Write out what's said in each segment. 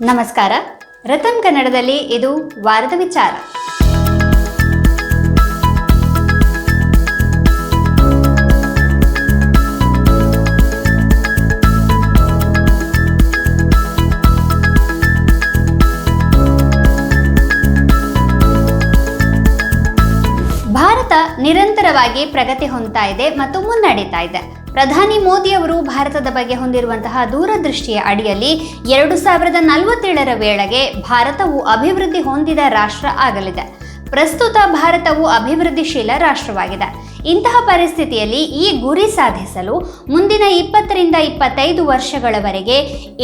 ನಮಸ್ಕಾರ. ರತನ್ ಕನ್ನಡದಲ್ಲಿ ಇದು ವಾರದ ವಿಚಾರ. ಭಾರತ ನಿರಂತರವಾಗಿ ಪ್ರಗತಿ ಹೊಂದ್ತಾ ಇದೆ ಮತ್ತು ಮುನ್ನಡೀತಾ ಇದೆ. ಪ್ರಧಾನಿ ಮೋದಿಯವರು ಭಾರತದ ಬಗ್ಗೆ ಹೊಂದಿರುವಂತಹ ದೂರದೃಷ್ಟಿಯ ಅಡಿಯಲ್ಲಿ ಎರಡು ಸಾವಿರದ ನಲವತ್ತೇಳರ ವೇಳೆಗೆ ಭಾರತವು ಅಭಿವೃದ್ಧಿ ಹೊಂದಿದ ರಾಷ್ಟ್ರ ಆಗಲಿದೆ. ಪ್ರಸ್ತುತ ಭಾರತವು ಅಭಿವೃದ್ಧಿಶೀಲ ರಾಷ್ಟ್ರವಾಗಿದೆ. ಇಂತಹ ಪರಿಸ್ಥಿತಿಯಲ್ಲಿ ಈ ಗುರಿ ಸಾಧಿಸಲು ಮುಂದಿನ ಇಪ್ಪತ್ತರಿಂದ ಇಪ್ಪತ್ತೈದು ವರ್ಷಗಳವರೆಗೆ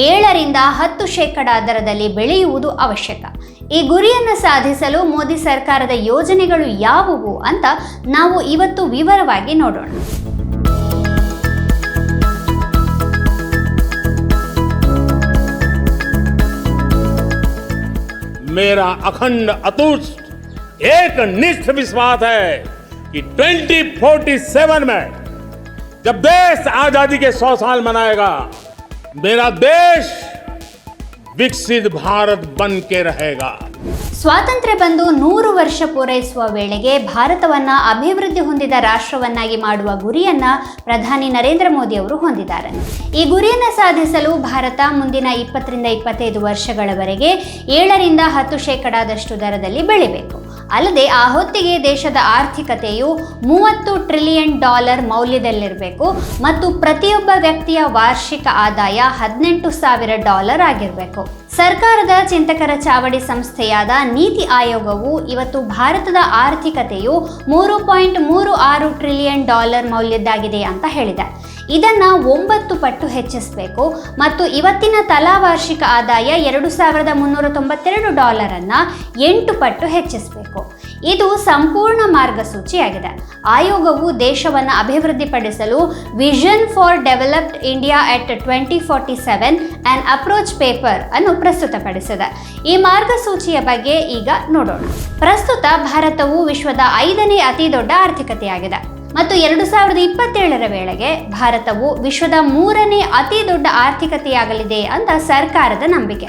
ಏಳರಿಂದ ಹತ್ತು ಶೇಕಡ ದರದಲ್ಲಿ ಬೆಳೆಯುವುದು ಅವಶ್ಯಕ. ಈ ಗುರಿಯನ್ನು ಸಾಧಿಸಲು ಮೋದಿ ಸರ್ಕಾರದ ಯೋಜನೆಗಳು ಯಾವುವು ಅಂತ ನಾವು ಇವತ್ತು ವಿವರವಾಗಿ ನೋಡೋಣ. मेरा अखंड अतुष्ट, एक निष्ठ विश्वास है कि 2047 में जब देश आज़ादी के 100 साल मनाएगा, मेरा देश विकसित भारत बन के रहेगा। ಸ್ವಾತಂತ್ರ್ಯ ಬಂದು ನೂರು ವರ್ಷ ಪೂರೈಸುವ ವೇಳೆಗೆ ಭಾರತವನ್ನ ಅಭಿವೃದ್ಧಿ ಹೊಂದಿದ ರಾಷ್ಟ್ರವನ್ನಾಗಿ ಮಾಡುವ ಗುರಿಯನ್ನ ಪ್ರಧಾನಿ ನರೇಂದ್ರ ಮೋದಿ ಅವರು ಹೊಂದಿದ್ದಾರೆ. ಈ ಗುರಿಯನ್ನು ಸಾಧಿಸಲು ಭಾರತ ಮುಂದಿನ ಇಪ್ಪತ್ತರಿಂದ ಇಪ್ಪತ್ತೈದು ವರ್ಷಗಳವರೆಗೆ ಏಳರಿಂದ ಹತ್ತು ಶೇಕಡಾದಷ್ಟು ದರದಲ್ಲಿ ಬೆಳಿಬೇಕು. ಅಲ್ಲದೆ ಆ ಹೊತ್ತಿಗೆ ದೇಶದ ಆರ್ಥಿಕತೆಯು ಮೂವತ್ತು ಟ್ರಿಲಿಯನ್ ಡಾಲರ್ ಮೌಲ್ಯದಲ್ಲಿರಬೇಕು ಮತ್ತು ಪ್ರತಿಯೊಬ್ಬ ವ್ಯಕ್ತಿಯ ವಾರ್ಷಿಕ ಆದಾಯ ಹದಿನೆಂಟು ಸಾವಿರ ಡಾಲರ್ ಆಗಿರಬೇಕು. ಸರ್ಕಾರದ ಚಿಂತಕರ ಚಾವಡಿ ಸಂಸ್ಥೆಯಾದ ನೀತಿ ಆಯೋಗವು ಇವತ್ತು ಭಾರತದ ಆರ್ಥಿಕತೆಯು ಮೂರು ಪಾಯಿಂಟ್ ಮೂರು ಆರು ಟ್ರಿಲಿಯನ್ ಡಾಲರ್ ಮೌಲ್ಯದ್ದಾಗಿದೆ ಅಂತ ಹೇಳಿದೆ. ಇದನ್ನು ಒಂಬತ್ತು ಪಟ್ಟು ಹೆಚ್ಚಿಸಬೇಕು ಮತ್ತು ಇವತ್ತಿನ ತಲಾ ವಾರ್ಷಿಕ ಆದಾಯ ಎರಡು ಸಾವಿರದ ಮುನ್ನೂರ ತೊಂಬತ್ತೆರಡು ಡಾಲರನ್ನು ಎಂಟು ಪಟ್ಟು ಹೆಚ್ಚಿಸಬೇಕು. ಇದು ಸಂಪೂರ್ಣ ಮಾರ್ಗಸೂಚಿಯಾಗಿದೆ. ಆಯೋಗವು ದೇಶವನ್ನು ಅಭಿವೃದ್ಧಿಪಡಿಸಲು vision for developed India at twenty forty seven and approach paper ಅನ್ನು ಪ್ರಸ್ತುತಪಡಿಸಿದೆ. ಈ ಮಾರ್ಗಸೂಚಿಯ ಬಗ್ಗೆ ಈಗ ನೋಡೋಣ. ಪ್ರಸ್ತುತ ಭಾರತವು ವಿಶ್ವದ ಐದನೇ ಅತಿ ದೊಡ್ಡ ಆರ್ಥಿಕತೆಯಾಗಿದೆ. ಮತ್ತು ಎರಡು ಸಾವಿರದ ಇಪ್ಪತ್ತೇಳರ ವೇಳೆಗೆ ಭಾರತವು ವಿಶ್ವದ ಮೂರನೇ ಅತಿ ದೊಡ್ಡ ಆರ್ಥಿಕತೆಯಾಗಲಿದೆ ಅಂತ ಸರ್ಕಾರದ ನಂಬಿಕೆ.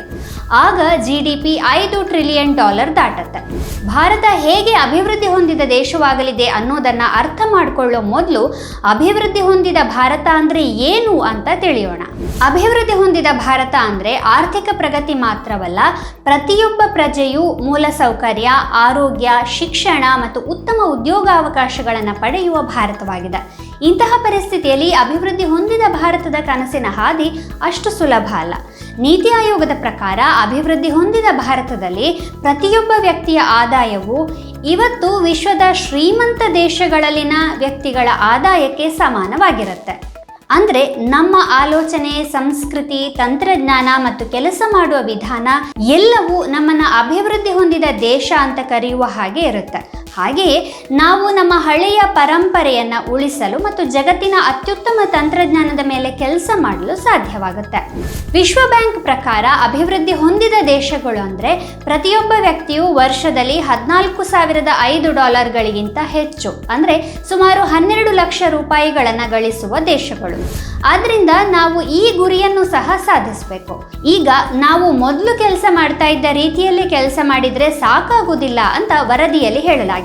ಆಗ ಜಿ ಡಿ ಪಿ ಐದು ಟ್ರಿಲಿಯನ್ ಡಾಲರ್ ದಾಟತ್ತೆ. ಭಾರತ ಹೇಗೆ ಅಭಿವೃದ್ಧಿ ಹೊಂದಿದ ದೇಶವಾಗಲಿದೆ ಅನ್ನೋದನ್ನ ಅರ್ಥ ಮಾಡಿಕೊಳ್ಳೋ ಮೊದಲು ಅಭಿವೃದ್ಧಿ ಹೊಂದಿದ ಭಾರತ ಅಂದ್ರೆ ಏನು ಅಂತ ತಿಳಿಯೋಣ. ಅಭಿವೃದ್ಧಿ ಹೊಂದಿದ ಭಾರತ ಅಂದ್ರೆ ಆರ್ಥಿಕ ಪ್ರಗತಿ ಮಾತ್ರವಲ್ಲ, ಪ್ರತಿಯೊಬ್ಬ ಪ್ರಜೆಯು ಮೂಲಸೌಕರ್ಯ ಆರೋಗ್ಯ, ಶಿಕ್ಷಣ ಮತ್ತು ಉತ್ತಮ ಉದ್ಯೋಗಾವಕಾಶಗಳನ್ನು ಪಡೆಯುವ ಭಾರತವಾಗಿದೆ. ಇಂತಹ ಪರಿಸ್ಥಿತಿಯಲ್ಲಿ ಅಭಿವೃದ್ಧಿ ಹೊಂದಿದ ಭಾರತದ ಕನಸಿನ ಹಾದಿ ಅಷ್ಟು ಸುಲಭ ಅಲ್ಲ. ನೀತಿ ಆಯೋಗದ ಪ್ರಕಾರ ಅಭಿವೃದ್ಧಿ ಹೊಂದಿದ ಭಾರತದಲ್ಲಿ ಪ್ರತಿಯೊಬ್ಬ ವ್ಯಕ್ತಿಯ ಆದಾಯವು ಇವತ್ತು ವಿಶ್ವದ ಶ್ರೀಮಂತ ದೇಶಗಳಲ್ಲಿನ ವ್ಯಕ್ತಿಗಳ ಆದಾಯಕ್ಕೆ ಸಮಾನವಾಗಿರುತ್ತೆ. ಅಂದ್ರೆ ನಮ್ಮ ಆಲೋಚನೆ, ಸಂಸ್ಕೃತಿ, ತಂತ್ರಜ್ಞಾನ ಮತ್ತು ಕೆಲಸ ಮಾಡುವ ವಿಧಾನ ಎಲ್ಲವೂ ನಮ್ಮನ್ನ ಅಭಿವೃದ್ಧಿ ಹೊಂದಿದ ದೇಶ ಅಂತ ಕರೆಯುವ ಹಾಗೆ ಇರುತ್ತೆ. ಹಾಗೆಯೇ ನಾವು ನಮ್ಮ ಹಳೆಯ ಪರಂಪರೆಯನ್ನು ಉಳಿಸಲು ಮತ್ತು ಜಗತ್ತಿನ ಅತ್ಯುತ್ತಮ ತಂತ್ರಜ್ಞಾನದ ಮೇಲೆ ಕೆಲಸ ಮಾಡಲು ಸಾಧ್ಯವಾಗುತ್ತೆ. ವಿಶ್ವ ಬ್ಯಾಂಕ್ ಪ್ರಕಾರ ಅಭಿವೃದ್ಧಿ ಹೊಂದಿದ ದೇಶಗಳು ಅಂದರೆ ಪ್ರತಿಯೊಬ್ಬ ವ್ಯಕ್ತಿಯು ವರ್ಷದಲ್ಲಿ ಹದಿನಾಲ್ಕು ಸಾವಿರದ ಐದು ಡಾಲರ್ಗಳಿಗಿಂತ ಹೆಚ್ಚು, ಅಂದರೆ ಸುಮಾರು ಹನ್ನೆರಡು ಲಕ್ಷ ರೂಪಾಯಿಗಳನ್ನು ಗಳಿಸುವ ದೇಶಗಳು. ಆದ್ದರಿಂದ ನಾವು ಈ ಗುರಿಯನ್ನು ಸಹ ಸಾಧಿಸಬೇಕು. ಈಗ ನಾವು ಮೊದಲು ಕೆಲಸ ಮಾಡ್ತಾ ಇದ್ದ ರೀತಿಯಲ್ಲಿ ಕೆಲಸ ಮಾಡಿದರೆ ಸಾಕಾಗುವುದಿಲ್ಲ ಅಂತ ವರದಿಯಲ್ಲಿ ಹೇಳಲಾಗಿದೆ.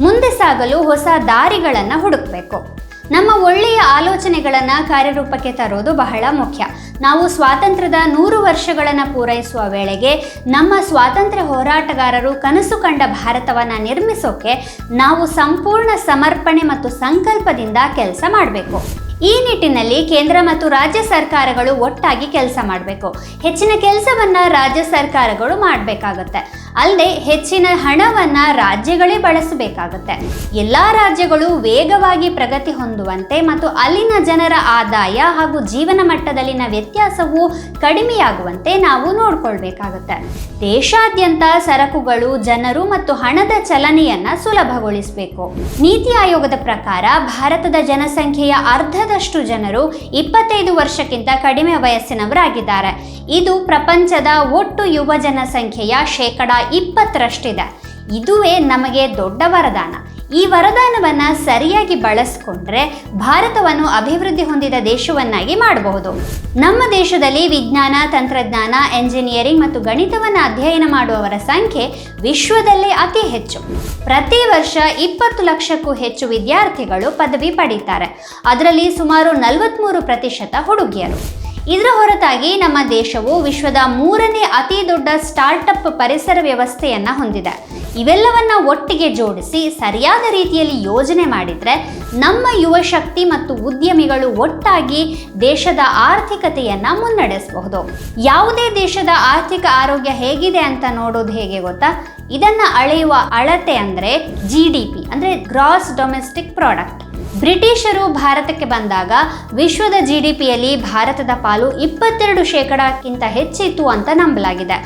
ಮುಂದೆ ಸಾಗಲು ಹೊಸ ದಾರಿಗಳನ್ನು ಹುಡುಕಬೇಕು. ನಮ್ಮ ಒಳ್ಳೆಯ ಆಲೋಚನೆಗಳನ್ನು ಕಾರ್ಯರೂಪಕ್ಕೆ ತರೋದು ಬಹಳ ಮುಖ್ಯ. ನಾವು ಸ್ವಾತಂತ್ರ್ಯದ ನೂರು ವರ್ಷಗಳನ್ನು ಪೂರೈಸುವ ವೇಳೆಗೆ ನಮ್ಮ ಸ್ವಾತಂತ್ರ್ಯ ಹೋರಾಟಗಾರರು ಕನಸು ಕಂಡ ಭಾರತವನ್ನು ನಿರ್ಮಿಸೋಕೆ ನಾವು ಸಂಪೂರ್ಣ ಸಮರ್ಪಣೆ ಮತ್ತು ಸಂಕಲ್ಪದಿಂದ ಕೆಲಸ ಮಾಡಬೇಕು. ಈ ನಿಟ್ಟಿನಲ್ಲಿ ಕೇಂದ್ರ ಮತ್ತು ರಾಜ್ಯ ಸರ್ಕಾರಗಳು ಒಟ್ಟಾಗಿ ಕೆಲಸ ಮಾಡಬೇಕು. ಹೆಚ್ಚಿನ ಕೆಲಸವನ್ನ ರಾಜ್ಯ ಸರ್ಕಾರಗಳು ಮಾಡಬೇಕಾಗತ್ತೆ. ಅಲ್ಲದೆ ಹೆಚ್ಚಿನ ಹಣವನ್ನ ರಾಜ್ಯಗಳೇ ಬಳಸಬೇಕಾಗುತ್ತೆ. ಎಲ್ಲ ರಾಜ್ಯಗಳು ವೇಗವಾಗಿ ಪ್ರಗತಿ ಹೊಂದುವಂತೆ ಮತ್ತು ಅಲ್ಲಿನ ಜನರ ಆದಾಯ ಹಾಗೂ ಜೀವನ ಮಟ್ಟದಲ್ಲಿನ ವ್ಯತ್ಯಾಸವು ಕಡಿಮೆಯಾಗುವಂತೆ ನಾವು ನೋಡ್ಕೊಳ್ಬೇಕಾಗುತ್ತೆ. ದೇಶಾದ್ಯಂತ ಸರಕುಗಳು, ಜನರು ಮತ್ತು ಹಣದ ಚಲನೆಯನ್ನ ಸುಲಭಗೊಳಿಸಬೇಕು. ನೀತಿ ಆಯೋಗದ ಪ್ರಕಾರ ಭಾರತದ ಜನಸಂಖ್ಯೆಯ ಅರ್ಧದಷ್ಟು ಜನರು ಇಪ್ಪತ್ತೈದು ವರ್ಷಕ್ಕಿಂತ ಕಡಿಮೆ ವಯಸ್ಸಿನವರಾಗಿದ್ದಾರೆ. ಇದು ಪ್ರಪಂಚದ ಒಟ್ಟು ಯುವ ಜನಸಂಖ್ಯೆಯ ಶೇಕಡ ಇಪ್ಪತ್ತರಷ್ಟಿದೆ. ಇದುವೇ ನಮಗೆ ದೊಡ್ಡ ವರದಾನ. ಈ ವರದಾನವನ್ನು ಸರಿಯಾಗಿ ಬಳಸಿಕೊಂಡ್ರೆ ಭಾರತವನ್ನು ಅಭಿವೃದ್ಧಿ ಹೊಂದಿದ ದೇಶವನ್ನಾಗಿ ಮಾಡಬಹುದು. ನಮ್ಮ ದೇಶದಲ್ಲಿ ವಿಜ್ಞಾನ, ತಂತ್ರಜ್ಞಾನ, ಎಂಜಿನಿಯರಿಂಗ್ ಮತ್ತು ಗಣಿತವನ್ನು ಅಧ್ಯಯನ ಮಾಡುವವರ ಸಂಖ್ಯೆ ವಿಶ್ವದಲ್ಲೇ ಅತಿ ಹೆಚ್ಚು. ಪ್ರತಿ ವರ್ಷ ಇಪ್ಪತ್ತು ಲಕ್ಷಕ್ಕೂ ಹೆಚ್ಚು ವಿದ್ಯಾರ್ಥಿಗಳು ಪದವಿ ಪಡೀತಾರೆ. ಅದರಲ್ಲಿ ಸುಮಾರು ನಲವತ್ತ್ಮೂರು ಪ್ರತಿಶತ ಹುಡುಗಿಯರು. ಇದರ ಹೊರತಾಗಿ ನಮ್ಮ ದೇಶವು ವಿಶ್ವದ ಮೂರನೇ ಅತಿ ದೊಡ್ಡ ಸ್ಟಾರ್ಟಪ್ ಪರಿಸರ ವ್ಯವಸ್ಥೆಯನ್ನು ಹೊಂದಿದೆ. ಇವೆಲ್ಲವನ್ನ ಒಟ್ಟಿಗೆ ಜೋಡಿಸಿ ಸರಿಯಾದ ರೀತಿಯಲ್ಲಿ ಯೋಜನೆ ಮಾಡಿದರೆ ನಮ್ಮ ಯುವ ಶಕ್ತಿ ಮತ್ತು ಉದ್ಯಮಿಗಳು ಒಟ್ಟಾಗಿ ದೇಶದ ಆರ್ಥಿಕತೆಯನ್ನು ಮುನ್ನಡೆಸಬಹುದು. ಯಾವುದೇ ದೇಶದ ಆರ್ಥಿಕ ಆರೋಗ್ಯ ಹೇಗಿದೆ ಅಂತ ನೋಡೋದು ಹೇಗೆ ಗೊತ್ತಾ? ಇದನ್ನ ಅಳೆಯುವ ಅಳತೆ ಅಂದ್ರೆ ಜಿ ಡಿ ಪಿ ಅಂದ್ರೆ ಗ್ರಾಸ್ ಡೊಮೆಸ್ಟಿಕ್ ಪ್ರಾಡಕ್ಟ್ ಬ್ರಿಟಿಷರು ಭಾರತಕ್ಕೆ ಬಂದಾಗ ವಿಶ್ವದ ಜಿ ಡಿ ಪಿಯಲ್ಲಿ ಭಾರತದ ಪಾಲು ಇಪ್ಪತ್ತೆರಡು ಶೇಕಡಕ್ಕಿಂತ ಹೆಚ್ಚಿತ್ತು ಅಂತ ನಂಬಲಾಗಿದೆ.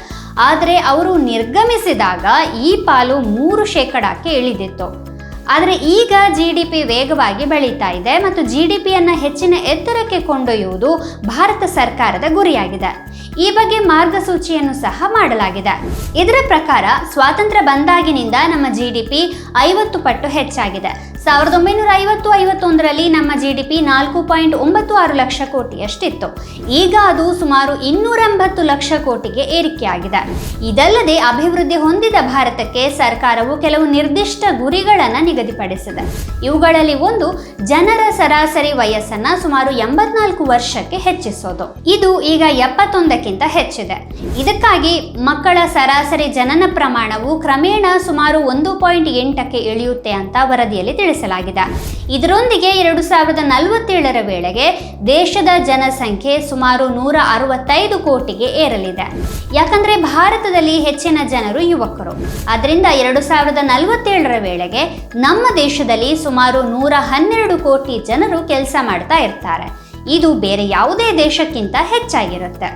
ಆದರೆ ಅವರು ನಿರ್ಗಮಿಸಿದಾಗ ಈ ಪಾಲು ಮೂರು ಶೇಕಡಕ್ಕೆ ಇಳಿದಿತ್ತು. ಆದರೆ ಈಗ ಜಿ ಡಿ ಪಿ ವೇಗವಾಗಿ ಬೆಳೀತಾ ಇದೆ ಮತ್ತು ಜಿ ಡಿ ಪಿಯನ್ನು ಹೆಚ್ಚಿನ ಎತ್ತರಕ್ಕೆ ಕೊಂಡೊಯ್ಯುವುದು ಭಾರತ ಸರ್ಕಾರದ ಗುರಿಯಾಗಿದೆ. ಈ ಬಗ್ಗೆ ಮಾರ್ಗಸೂಚಿಯನ್ನು ಸಹ ಮಾಡಲಾಗಿದೆ. ಇದರ ಪ್ರಕಾರ ಸ್ವಾತಂತ್ರ್ಯ ಬಂದಾಗಿನಿಂದ ನಮ್ಮ ಜಿ ಡಿ ಪಿ ಐವತ್ತು ಪಟ್ಟು ಹೆಚ್ಚಾಗಿದೆ. ಸಾವಿರದ ಒಂಬೈನೂರ ಐವತ್ತು ಐವತ್ತೊಂದರಲ್ಲಿ ನಮ್ಮ ಜಿ ಡಿ ಪಿ ನಾಲ್ಕು ಪಾಯಿಂಟ್ ಒಂಬತ್ತು ಆರು ಲಕ್ಷ ಕೋಟಿಯಷ್ಟಿತ್ತು. ಈಗ ಅದು ಸುಮಾರು ಇನ್ನೂರ ಎಂಬತ್ತು ಲಕ್ಷ ಕೋಟಿಗೆ ಏರಿಕೆಯಾಗಿದೆ. ಇದಲ್ಲದೆ ಅಭಿವೃದ್ಧಿ ಹೊಂದಿದ ಭಾರತಕ್ಕೆ ಸರ್ಕಾರವು ಕೆಲವು ನಿರ್ದಿಷ್ಟ ಗುರಿಗಳನ್ನು ನಿಗದಿಪಡಿಸಿದೆ. ಇವುಗಳಲ್ಲಿ ಒಂದು ಜನರ ಸರಾಸರಿ ವಯಸ್ಸನ್ನು ಸುಮಾರು ಎಂಬತ್ನಾಲ್ಕು ವರ್ಷಕ್ಕೆ ಹೆಚ್ಚಿಸೋದು. ಇದು ಈಗ ಎಪ್ಪತ್ತೊಂದಕ್ಕಿಂತ ಹೆಚ್ಚಿದೆ. ಇದಕ್ಕಾಗಿ ಮಕ್ಕಳ ಸರಾಸರಿ ಜನನ ಪ್ರಮಾಣವು ಕ್ರಮೇಣ ಸುಮಾರು ಒಂದು ಪಾಯಿಂಟ್ ಎಂಟಕ್ಕೆ ಇಳಿಯುತ್ತೆ ಅಂತ ವರದಿಯಲ್ಲಿ ತಿಳಿಸಲಾಗಿದೆ ಇದರೊಂದಿಗೆ ಎರಡು ಸಾವಿರದ ನಲವತ್ತೇಳರ ವೇಳೆಗೆ ದೇಶದ ಜನಸಂಖ್ಯೆ ಸುಮಾರು ನೂರ ಅರವತ್ತೈದು ಕೋಟಿಗೆ ಏರಲಿದೆ. ಯಾಕಂದ್ರೆ ಭಾರತದಲ್ಲಿ ಹೆಚ್ಚಿನ ಜನರು ಯುವಕರು. ಆದ್ದರಿಂದ ಎರಡು ಸಾವಿರದ ನಲವತ್ತೇಳರ ವೇಳೆಗೆ ನಮ್ಮ ದೇಶದಲ್ಲಿ ಸುಮಾರು ನೂರ ಹನ್ನೆರಡು ಕೋಟಿ ಜನರು ಕೆಲಸ ಮಾಡ್ತಾ ಇರ್ತಾರೆ. ಇದು ಬೇರೆ ಯಾವುದೇ ದೇಶಕ್ಕಿಂತ ಹೆಚ್ಚಾಗಿರುತ್ತೆ.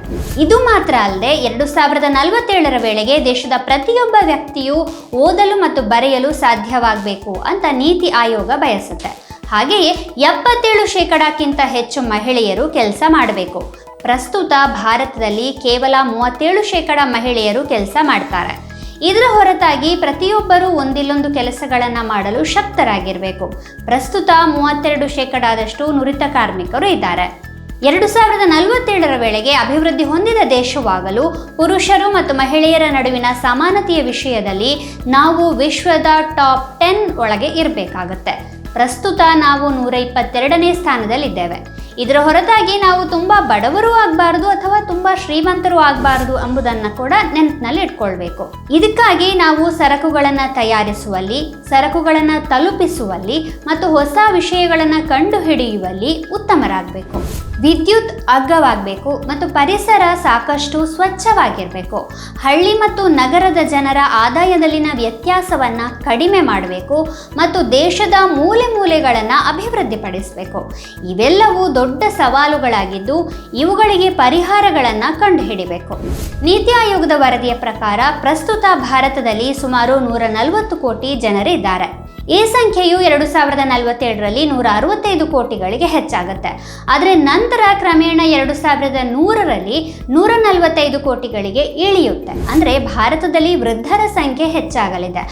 ಇದು ಮಾತ್ರ ಅಲ್ಲದೆ ಎರಡು ಸಾವಿರದ ನಲವತ್ತೇಳರ ವೇಳೆಗೆ ದೇಶದ ಪ್ರತಿಯೊಬ್ಬ ವ್ಯಕ್ತಿಯು ಓದಲು ಮತ್ತು ಬರೆಯಲು ಸಾಧ್ಯವಾಗಬೇಕು ಅಂತ ನೀತಿ ಆಯೋಗ ಬಯಸುತ್ತೆ. ಹಾಗೆಯೇ ಎಪ್ಪತ್ತೇಳು ಶೇಕಡಕ್ಕಿಂತ ಹೆಚ್ಚು ಮಹಿಳೆಯರು ಕೆಲಸ ಮಾಡಬೇಕು. ಪ್ರಸ್ತುತ ಭಾರತದಲ್ಲಿ ಕೇವಲ ಮೂವತ್ತೇಳು ಶೇಕಡ ಮಹಿಳೆಯರು ಕೆಲಸ ಮಾಡ್ತಾರೆ. ಇದರ ಹೊರತಾಗಿ ಪ್ರತಿಯೊಬ್ಬರೂ ಒಂದಿಲ್ಲೊಂದು ಕೆಲಸಗಳನ್ನು ಮಾಡಲು ಶಕ್ತರಾಗಿರಬೇಕು. ಪ್ರಸ್ತುತ ಮೂವತ್ತೆರಡು ಶೇಕಡಾದಷ್ಟು ನುರಿತ ಕಾರ್ಮಿಕರು ಇದ್ದಾರೆ. ಎರಡು ಸಾವಿರದ ನಲವತ್ತೇಳರ ವೇಳೆಗೆ ಅಭಿವೃದ್ಧಿ ಹೊಂದಿದ ದೇಶವಾಗಲು ಪುರುಷರು ಮತ್ತು ಮಹಿಳೆಯರ ನಡುವಿನ ಸಮಾನತೆಯ ವಿಷಯದಲ್ಲಿ ನಾವು ವಿಶ್ವದ ಟಾಪ್ ಟೆನ್ ಒಳಗೆ ಇರಬೇಕಾಗತ್ತೆ. ಪ್ರಸ್ತುತ ನಾವು ನೂರ ಇಪ್ಪತ್ತೆರಡನೇ ಸ್ಥಾನದಲ್ಲಿದ್ದೇವೆ. ಇದರ ಹೊರತಾಗಿ ನಾವು ತುಂಬ ಬಡವರು ಆಗಬಾರ್ದು ಅಥವಾ ತುಂಬ ಶ್ರೀಮಂತರು ಆಗಬಾರ್ದು ಎಂಬುದನ್ನು ಕೂಡ ನೆನಪಿನಲ್ಲಿ ಇಟ್ಕೊಳ್ಬೇಕು. ಇದಕ್ಕಾಗಿ ನಾವು ಸರಕುಗಳನ್ನು ತಯಾರಿಸುವಲ್ಲಿ, ಸರಕುಗಳನ್ನು ತಲುಪಿಸುವಲ್ಲಿ ಮತ್ತು ಹೊಸ ವಿಷಯಗಳನ್ನು ಕಂಡುಹಿಡಿಯುವಲ್ಲಿ ಉತ್ತಮರಾಗಬೇಕು. ವಿದ್ಯುತ್ ಅಗ್ಗವಾಗಬೇಕು ಮತ್ತು ಪರಿಸರ ಸಾಕಷ್ಟು ಸ್ವಚ್ಛವಾಗಿರಬೇಕು. ಹಳ್ಳಿ ಮತ್ತು ನಗರದ ಜನರ ಆದಾಯದಲ್ಲಿನ ವ್ಯತ್ಯಾಸವನ್ನು ಕಡಿಮೆ ಮಾಡಬೇಕು ಮತ್ತು ದೇಶದ ಮೂಲೆ ಮೂಲೆಗಳನ್ನು ಅಭಿವೃದ್ಧಿಪಡಿಸಬೇಕು. ಇವೆಲ್ಲವೂ ದೊಡ್ಡ ಸವಾಲುಗಳಾಗಿದ್ದು ಇವುಗಳಿಗೆ ಪರಿಹಾರಗಳನ್ನು ಕಂಡುಹಿಡಿಬೇಕು. ನೀತಿ ಆಯೋಗದ ವರದಿಯ ಪ್ರಕಾರ ಪ್ರಸ್ತುತ ಭಾರತದಲ್ಲಿ ಸುಮಾರು ನೂರ ನಲವತ್ತು ಕೋಟಿ ಜನರಿದ್ದಾರೆ. ಈ ಸಂಖ್ಯೆಯು ಎರಡು ಸಾವಿರದ ನಲವತ್ತೇಳರಲ್ಲಿ ನೂರ ಅರವತ್ತೈದು ಕೋಟಿಗಳಿಗೆ ಹೆಚ್ಚಾಗುತ್ತೆ. ಆದರೆ ನಂತರ ಕ್ರಮೇಣ ಎರಡು ಸಾವಿರದ ನೂರರಲ್ಲಿ ನೂರ ನಲವತ್ತೈದು ಕೋಟಿಗಳಿಗೆ ಇಳಿಯುತ್ತೆ. ಅಂದರೆ ಭಾರತದಲ್ಲಿ ವೃದ್ಧರ ಸಂಖ್ಯೆ ಹೆಚ್ಚಾಗಲಿದೆ.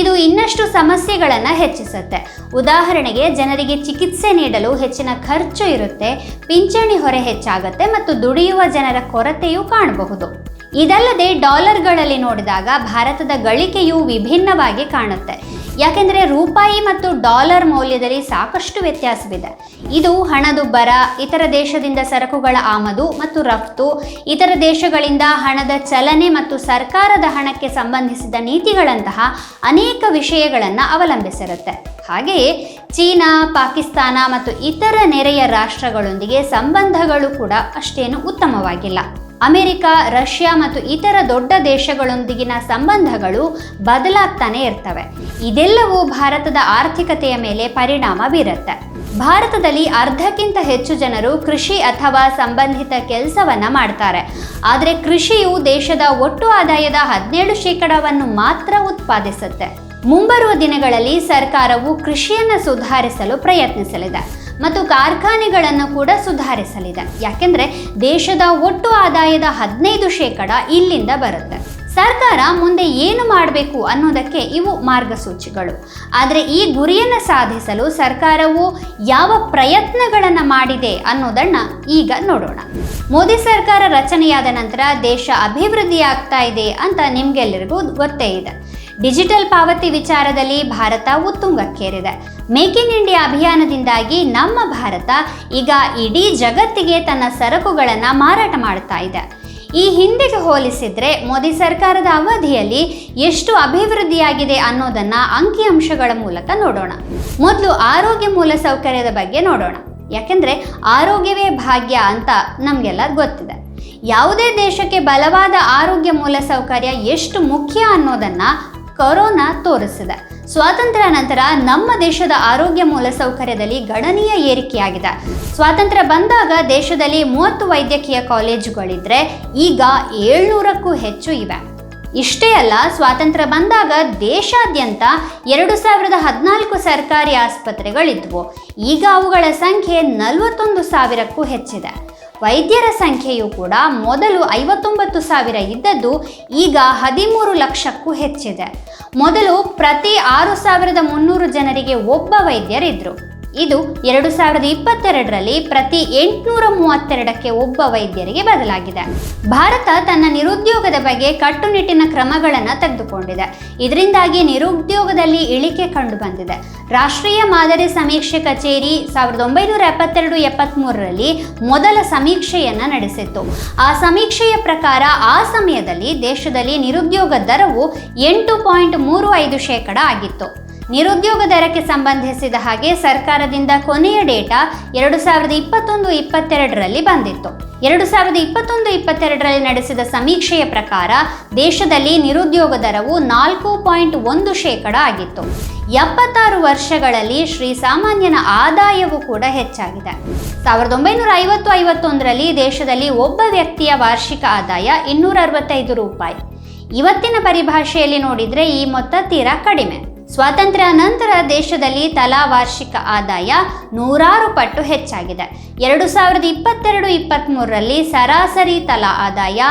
ಇದು ಇನ್ನಷ್ಟು ಸಮಸ್ಯೆಗಳನ್ನು ಹೆಚ್ಚಿಸುತ್ತೆ. ಉದಾಹರಣೆಗೆ ಜನರಿಗೆ ಚಿಕಿತ್ಸೆ ನೀಡಲು ಹೆಚ್ಚಿನ ಖರ್ಚು ಇರುತ್ತೆ, ಪಿಂಚಣಿ ಹೊರೆ ಹೆಚ್ಚಾಗುತ್ತೆ ಮತ್ತು ದುಡಿಯುವ ಜನರ ಕೊರತೆಯೂ ಕಾಣಬಹುದು. ಇದಲ್ಲದೆ ಡಾಲರ್ಗಳಲ್ಲಿ ನೋಡಿದಾಗ ಭಾರತದ ಗಳಿಕೆಯು ವಿಭಿನ್ನವಾಗಿ ಕಾಣುತ್ತೆ. ಯಾಕೆಂದರೆ ರೂಪಾಯಿ ಮತ್ತು ಡಾಲರ್ ಮೌಲ್ಯದಲ್ಲಿ ಸಾಕಷ್ಟು ವ್ಯತ್ಯಾಸವಿದೆ. ಇದು ಹಣದುಬ್ಬರ ಇತರ ದೇಶದಿಂದ ಸರಕುಗಳ ಆಮದು ಮತ್ತು ರಫ್ತು, ಇತರ ದೇಶಗಳಿಂದ ಹಣದ ಚಲನೆ ಮತ್ತು ಸರ್ಕಾರದ ಹಣಕ್ಕೆ ಸಂಬಂಧಿಸಿದ ನೀತಿಗಳಂತಹ ಅನೇಕ ವಿಷಯಗಳನ್ನು ಅವಲಂಬಿಸಿರುತ್ತೆ. ಹಾಗೆಯೇ ಚೀನಾ, ಪಾಕಿಸ್ತಾನ ಮತ್ತು ಇತರ ನೆರೆಯ ರಾಷ್ಟ್ರಗಳೊಂದಿಗೆ ಸಂಬಂಧಗಳು ಕೂಡ ಅಷ್ಟೇನು ಉತ್ತಮವಾಗಿಲ್ಲ. ಅಮೆರಿಕ, ರಷ್ಯಾ ಮತ್ತು ಇತರ ದೊಡ್ಡ ದೇಶಗಳೊಂದಿಗಿನ ಸಂಬಂಧಗಳು ಬದಲಾಗ್ತಾನೆ ಇರ್ತವೆ. ಇದೆಲ್ಲವೂ ಭಾರತದ ಆರ್ಥಿಕತೆಯ ಮೇಲೆ ಪರಿಣಾಮ ಬೀರುತ್ತೆ. ಭಾರತದಲ್ಲಿ ಅರ್ಧಕ್ಕಿಂತ ಹೆಚ್ಚು ಜನರು ಕೃಷಿ ಅಥವಾ ಸಂಬಂಧಿತ ಕೆಲಸವನ್ನ ಮಾಡ್ತಾರೆ. ಆದರೆ ಕೃಷಿಯು ದೇಶದ ಒಟ್ಟು ಆದಾಯದ ಹದಿನೇಳು ಶೇಕಡಾವನ್ನು ಮಾತ್ರ ಉತ್ಪಾದಿಸುತ್ತೆ. ಮುಂಬರುವ ದಿನಗಳಲ್ಲಿ ಸರ್ಕಾರವು ಕೃಷಿಯನ್ನು ಸುಧಾರಿಸಲು ಪ್ರಯತ್ನಿಸಲಿದೆ. ಮತ್ತು ಕಾರ್ಖಾನೆಗಳನ್ನು ಕೂಡ ಸುಧಾರಿಸಲಿದೆ. ಯಾಕೆಂದರೆ ದೇಶದ ಒಟ್ಟು ಆದಾಯದ ಹದಿನೈದು ಶೇಕಡ ಇಲ್ಲಿಂದ ಬರುತ್ತೆ. ಸರ್ಕಾರ ಮುಂದೆ ಏನು ಮಾಡಬೇಕು ಅನ್ನೋದಕ್ಕೆ ಇವು ಮಾರ್ಗಸೂಚಿಗಳು. ಆದರೆ ಈ ಗುರಿಯನ್ನು ಸಾಧಿಸಲು ಸರ್ಕಾರವು ಯಾವ ಪ್ರಯತ್ನಗಳನ್ನು ಮಾಡಿದೆ ಅನ್ನೋದನ್ನು ಈಗ ನೋಡೋಣ. ಮೋದಿ ಸರ್ಕಾರ ರಚನೆಯಾದ ನಂತರ ದೇಶ ಅಭಿವೃದ್ಧಿಯಾಗ್ತಾ ಇದೆ ಅಂತ ನಿಮಗೆಲ್ಲರಿಗೂ ಗೊತ್ತೇ ಇದೆ. ಡಿಜಿಟಲ್ ಪಾವತಿ ವಿಚಾರದಲ್ಲಿ ಭಾರತ ಉತ್ತುಂಗಕ್ಕೇರಿದೆ. ಮೇಕ್ ಇನ್ ಇಂಡಿಯಾ ಅಭಿಯಾನದಿಂದಾಗಿ ನಮ್ಮ ಭಾರತ ಈಗ ಇಡೀ ಜಗತ್ತಿಗೆ ತನ್ನ ಸರಕುಗಳನ್ನು ಮಾರಾಟ ಮಾಡ್ತಾ ಇದೆ. ಈ ಹಿಂದೆಗೆ ಹೋಲಿಸಿದರೆ ಮೋದಿ ಸರ್ಕಾರದ ಅವಧಿಯಲ್ಲಿ ಎಷ್ಟು ಅಭಿವೃದ್ಧಿಯಾಗಿದೆ ಅನ್ನೋದನ್ನು ಅಂಕಿಅಂಶಗಳ ಮೂಲಕ ನೋಡೋಣ. ಮೊದಲು ಆರೋಗ್ಯ ಮೂಲಸೌಕರ್ಯದ ಬಗ್ಗೆ ನೋಡೋಣ. ಯಾಕೆಂದರೆ ಆರೋಗ್ಯವೇ ಭಾಗ್ಯ ಅಂತ ನಮಗೆಲ್ಲ ಗೊತ್ತಿದೆ. ಯಾವುದೇ ದೇಶಕ್ಕೆ ಬಲವಾದ ಆರೋಗ್ಯ ಮೂಲಸೌಕರ್ಯ ಎಷ್ಟು ಮುಖ್ಯ ಅನ್ನೋದನ್ನ ಕೊರೋನಾ ತೋರಿಸಿದೆ. ಸ್ವಾತಂತ್ರ್ಯ ನಂತರ ನಮ್ಮ ದೇಶದ ಆರೋಗ್ಯ ಮೂಲಸೌಕರ್ಯದಲ್ಲಿ ಗಣನೀಯ ಏರಿಕೆಯಾಗಿದೆ. ಸ್ವಾತಂತ್ರ್ಯ ಬಂದಾಗ ದೇಶದಲ್ಲಿ ಮೂವತ್ತು ವೈದ್ಯಕೀಯ ಕಾಲೇಜುಗಳಿದ್ರೆ ಈಗ ಏಳ್ನೂರಕ್ಕೂ ಹೆಚ್ಚು ಇವೆ. ಇಷ್ಟೇ ಅಲ್ಲ, ಸ್ವಾತಂತ್ರ್ಯ ಬಂದಾಗ ದೇಶಾದ್ಯಂತ ಎರಡು ಸಾವಿರದ ಹದಿನಾಲ್ಕು ಸರ್ಕಾರಿ ಆಸ್ಪತ್ರೆಗಳಿದ್ವು. ಈಗ ಅವುಗಳ ಸಂಖ್ಯೆ ನಲವತ್ತೊಂದು ಸಾವಿರಕ್ಕೂ ಹೆಚ್ಚಿದೆ. ವೈದ್ಯರ ಸಂಖ್ಯೆಯು ಕೂಡ ಮೊದಲು ಐವತ್ತೊಂಬತ್ತು ಸಾವಿರ ಇದ್ದದ್ದು ಈಗ ಹದಿಮೂರು ಲಕ್ಷಕ್ಕೂ ಹೆಚ್ಚಿದೆ. ಮೊದಲು ಪ್ರತಿ ಆರು ಸಾವಿರದ ಮುನ್ನೂರು ಜನರಿಗೆ ಒಬ್ಬ ವೈದ್ಯರಿದ್ದರು ಇದು ಎರಡು ಸಾವಿರದ ಇಪ್ಪತ್ತೆರಡರಲ್ಲಿ ಪ್ರತಿ ಎಂಟುನೂರ ಮೂವತ್ತೆರಡಕ್ಕೆ ಒಬ್ಬ ವೈದ್ಯರಿಗೆ ಬದಲಾಗಿದೆ. ಭಾರತ ತನ್ನ ನಿರುದ್ಯೋಗದ ಬಗ್ಗೆ ಕಟ್ಟುನಿಟ್ಟಿನ ಕ್ರಮಗಳನ್ನು ತೆಗೆದುಕೊಂಡಿದೆ. ಇದರಿಂದಾಗಿ ನಿರುದ್ಯೋಗದಲ್ಲಿ ಇಳಿಕೆ ಕಂಡು ಬಂದಿದೆ ರಾಷ್ಟ್ರೀಯ ಮಾದರಿ ಸಮೀಕ್ಷೆ ಕಚೇರಿ ಸಾವಿರದ ಒಂಬೈನೂರ ಎಪ್ಪತ್ತೆರಡು ಎಪ್ಪತ್ತ್ಮೂರರಲ್ಲಿ ಮೊದಲ ಸಮೀಕ್ಷೆಯನ್ನು ನಡೆಸಿತ್ತು. ಆ ಸಮೀಕ್ಷೆಯ ಪ್ರಕಾರ ಆ ಸಮಯದಲ್ಲಿ ದೇಶದಲ್ಲಿ ನಿರುದ್ಯೋಗ ದರವು ಎಂಟು ಪಾಯಿಂಟ್ ಮೂರು ಐದು ಶೇಕಡ ಆಗಿತ್ತು. ನಿರುದ್ಯೋಗ ದರಕ್ಕೆ ಸಂಬಂಧಿಸಿದ ಹಾಗೆ ಸರ್ಕಾರದಿಂದ ಕೊನೆಯ ಡೇಟಾ ಎರಡು ಸಾವಿರದ ಇಪ್ಪತ್ತೊಂದು, ಇಪ್ಪತ್ತೆರಡರಲ್ಲಿ ಬಂದಿತ್ತು. ಎರಡು ಸಾವಿರದ ಇಪ್ಪತ್ತೊಂದು, ಇಪ್ಪತ್ತೆರಡರಲ್ಲಿ ನಡೆಸಿದ ಸಮೀಕ್ಷೆಯ ಪ್ರಕಾರ ದೇಶದಲ್ಲಿ ನಿರುದ್ಯೋಗ ದರವು ನಾಲ್ಕು ಪಾಯಿಂಟ್ ಒಂದು ಶೇಕಡ ಆಗಿತ್ತು. ಎಪ್ಪತ್ತಾರು ವರ್ಷಗಳಲ್ಲಿ ಶ್ರೀ ಸಾಮಾನ್ಯನ ಆದಾಯವೂ ಕೂಡ ಹೆಚ್ಚಾಗಿದೆ. ಸಾವಿರದ ಒಂಬೈನೂರ ಐವತ್ತು, ಐವತ್ತೊಂದರಲ್ಲಿ ದೇಶದಲ್ಲಿ ಒಬ್ಬ ವ್ಯಕ್ತಿಯ ವಾರ್ಷಿಕ ಆದಾಯ ಇನ್ನೂರ ಅರವತ್ತೈದು ರೂಪಾಯಿ. ಇವತ್ತಿನ ಪರಿಭಾಷೆಯಲ್ಲಿ ನೋಡಿದರೆ ಈ ಮೊತ್ತ ತೀರಾ ಕಡಿಮೆ. ಸ್ವಾತಂತ್ರ್ಯ ನಂತರ ದೇಶದಲ್ಲಿ ತಲಾ ವಾರ್ಷಿಕ ಆದಾಯ ನೂರಾರು ಪಟ್ಟು ಹೆಚ್ಚಾಗಿದೆ. ಎರಡು ಸಾವಿರದ ಇಪ್ಪತ್ತೆರಡು ಇಪ್ಪತ್ತ್ಮೂರರಲ್ಲಿ ಸರಾಸರಿ ತಲಾ ಆದಾಯ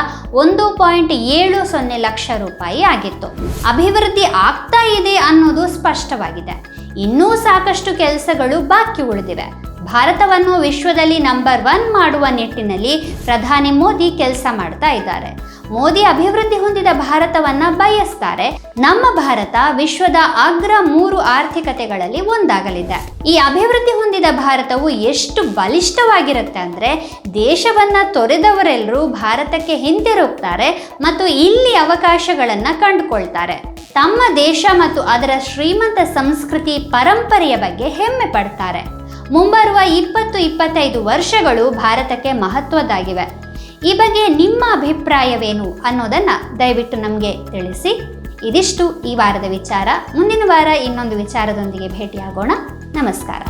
ಒಂದು ಪಾಯಿಂಟ್ ಏಳು ಸೊನ್ನೆ ಲಕ್ಷ ರೂಪಾಯಿ ಆಗಿತ್ತು. ಅಭಿವೃದ್ಧಿ ಆಗ್ತಾ ಇದೆ ಅನ್ನೋದು ಸ್ಪಷ್ಟವಾಗಿದೆ. ಇನ್ನೂ ಸಾಕಷ್ಟು ಕೆಲಸಗಳು ಬಾಕಿ ಉಳಿದಿವೆ. ಭಾರತವನ್ನು ವಿಶ್ವದಲ್ಲಿ ನಂಬರ್ ಒನ್ ಮಾಡುವ ನಿಟ್ಟಿನಲ್ಲಿ ಪ್ರಧಾನಿ ಮೋದಿ ಕೆಲಸ ಮಾಡ್ತಾ ಇದ್ದಾರೆ. ಮೋದಿ ಅಭಿವೃದ್ಧಿ ಹೊಂದಿದ ಭಾರತವನ್ನ ಬಯಸ್ತಾರೆ. ನಮ್ಮ ಭಾರತ ವಿಶ್ವದ ಅಗ್ರ ಮೂರು ಆರ್ಥಿಕತೆಗಳಲ್ಲಿ ಒಂದಾಗಲಿದೆ. ಈ ಅಭಿವೃದ್ಧಿ ಹೊಂದಿದ ಭಾರತವು ಎಷ್ಟು ಬಲಿಷ್ಠವಾಗಿರುತ್ತೆ ಅಂದ್ರೆ ದೇಶವನ್ನ ತೊರೆದವರೆಲ್ಲರೂ ಭಾರತಕ್ಕೆ ಹಿಂತಿರುಗ್ತಾರೆ ಮತ್ತು ಇಲ್ಲಿ ಅವಕಾಶಗಳನ್ನ ಕಂಡುಕೊಳ್ತಾರೆ. ತಮ್ಮ ದೇಶ ಮತ್ತು ಅದರ ಶ್ರೀಮಂತ ಸಂಸ್ಕೃತಿ ಪರಂಪರೆಯ ಬಗ್ಗೆ ಹೆಮ್ಮೆ ಪಡ್ತಾರೆ. ಮುಂಬರುವ ಇಪ್ಪತ್ತು ಇಪ್ಪತ್ತೈದು ವರ್ಷಗಳು ಭಾರತಕ್ಕೆ ಮಹತ್ವದ್ದಾಗಿವೆ. ಈ ಬಗ್ಗೆ ನಿಮ್ಮ ಅಭಿಪ್ರಾಯವೇನು ಅನ್ನೋದನ್ನು ದಯವಿಟ್ಟು ನಮಗೆ ತಿಳಿಸಿ. ಇದಿಷ್ಟು ಈ ವಾರದ ವಿಚಾರ. ಮುಂದಿನ ವಾರ ಇನ್ನೊಂದು ವಿಚಾರದೊಂದಿಗೆ ಭೇಟಿಯಾಗೋಣ. ನಮಸ್ಕಾರ.